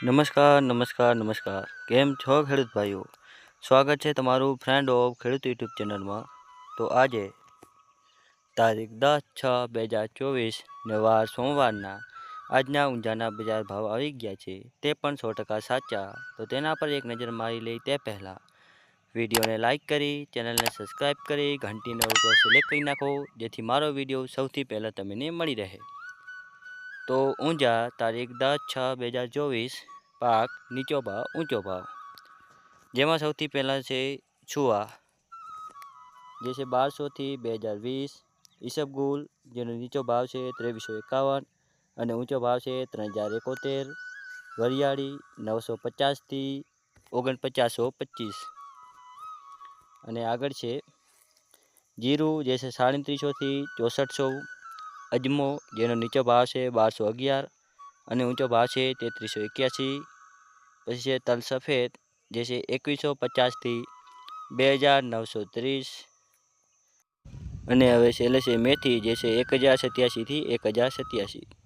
નમસ્કાર નમસ્કાર નમસ્કાર. કેમ છો ખેડૂત ભાઈઓ? સ્વાગત છે તમારું ફ્રેન્ડ ઓફ ખેડૂત યુટ્યુબ ચેનલમાં. તો આજે તારીખ દસ છ બે હજાર ચોવીસ ને વાર સોમવારના. આજના ઊંઝાના બજાર ભાવ આવી ગયા છે. તે પણ સો ટકા સાચા. તો તેના પર એક નજર મારી લઈ તે પહેલાં. વિડીયોને લાઇક કરી, ચેનલને સબસ્ક્રાઈબ કરી, ઘંટીને ઉપર સિલેક્ટ કરી નાખો, જેથી મારો વીડિયો સૌથી પહેલાં તમને મળી રહે. તો ઊંઝા તારીખ દસ છ બે હજાર ચોવીસ પાક નીચો ભાવ, ઊંચો ભાવ. જેમાં સૌથી પહેલાં છે છુઆ જે છે બારસોથી બે હજાર વીસ. ઈસબગુલ જેનો નીચો ભાવ છે ત્રેવીસો એકાવન અને ઊંચો ભાવ છે ત્રણ હજાર એકોતેર. વરિયાળી નવસો પચાસથી ઓગણપચાસો પચીસ. અને આગળ છે જીરું, જે છે સાડત્રીસોથી ચોસઠસો. અજમો, જેનો નીચો ભાવ છે બારસો અગિયાર અને ઊંચો ભાવ છે તેત્રીસો એક્યાસી. પછી છે તલ સફેદ, જે છે એકવીસો પચાસથી બે હજાર નવસો ત્રીસ. અને હવે છેલ્લે છે મેથી, જે છે એક હજાર સત્યાસીથી એક હજાર સત્યાસી.